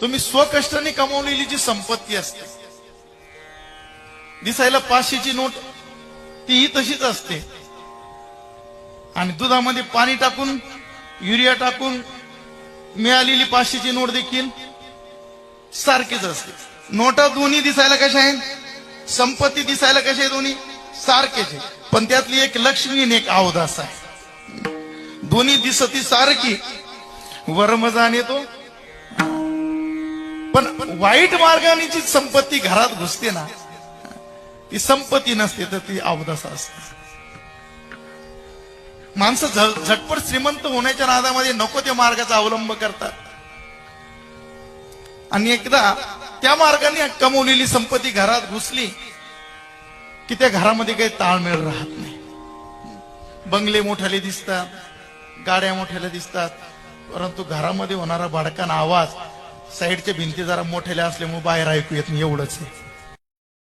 तुम्ही स्वकष्टाने कमावलेली जी संपत्ती असते दिसायला पाचशेची नोट तीही तशीच असते. आणि दुधामध्ये पाणी टाकून युरिया टाकून मिळालेली पाचशेची नोट देखील सारखीच असते. नोटा दोन्ही दिसायला कशा आहेत? संपत्ती दिसायला कशा आहे दोन्ही? सारखेच आहे. पण त्यातली एक लक्ष्मी आणि एक अवदास आहे. दोन्ही दिसती सारखी. वरमजान येतो. पण वाईट मार्गाने जी संपत्ती घरात घुसते ना ती संपत्ती नसते तर ती अवदसा असते. माणसं झ- झटपट श्रीमंत होण्याच्या नादामध्ये नको त्या मार्गाचा अवलंब करतात. आणि एकदा त्या मार्गाने कमवलेली संपत्ती घरात घुसली की त्या घरामध्ये काही ताळमेळ राहत नाही. बंगले मोठ्याले दिसतात गाड्या मोठ्याला दिसतात परंतु घरामध्ये होणारा भडकान आवाज साईडच्या भिंती जरा मोठ्याल्या असल्यामुळे बाहेर ऐकू येत नाही एवढंच आहे.